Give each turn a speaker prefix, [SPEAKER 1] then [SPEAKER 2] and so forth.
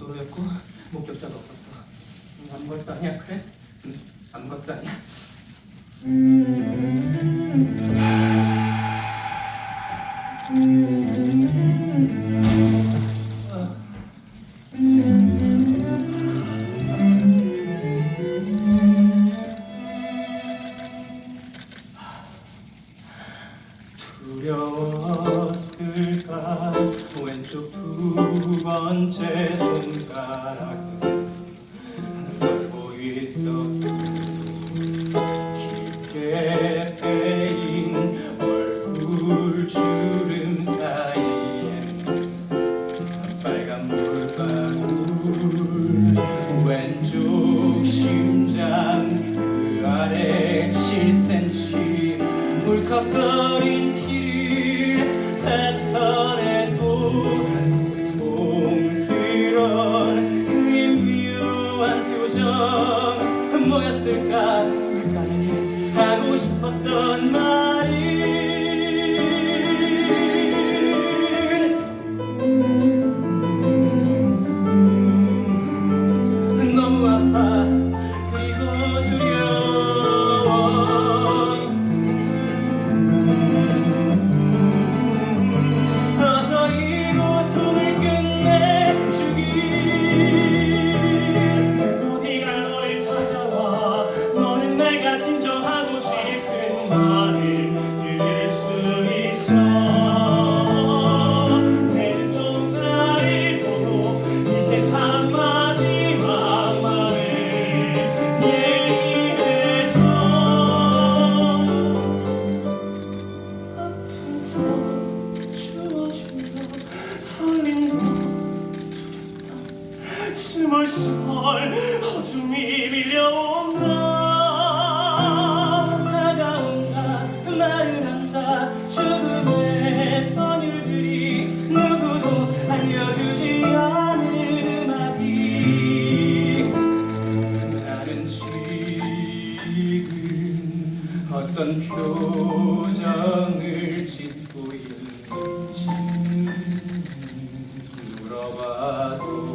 [SPEAKER 1] 도로였고 목격자도 없었어. 음, 아무것도 아니야 그래? 음, 아무것도 아니야. 두려워. 번째 손가락은 떨고 있었고 깊게 패인 얼굴 주름 사이에 빨간 물방울 왼쪽 심장 그 아래 7cm 물컵거린 티를 뭐였을까? 그간에게 하고 싶었던 말이 슬슬
[SPEAKER 2] 어둠이 밀려온다.
[SPEAKER 1] 다가온다. 그 마른한다. 죽음의 선율들이 누구도 알려주지 않을 음악이. 나는 지금 어떤 표정을 짓고 있는지 물어봐도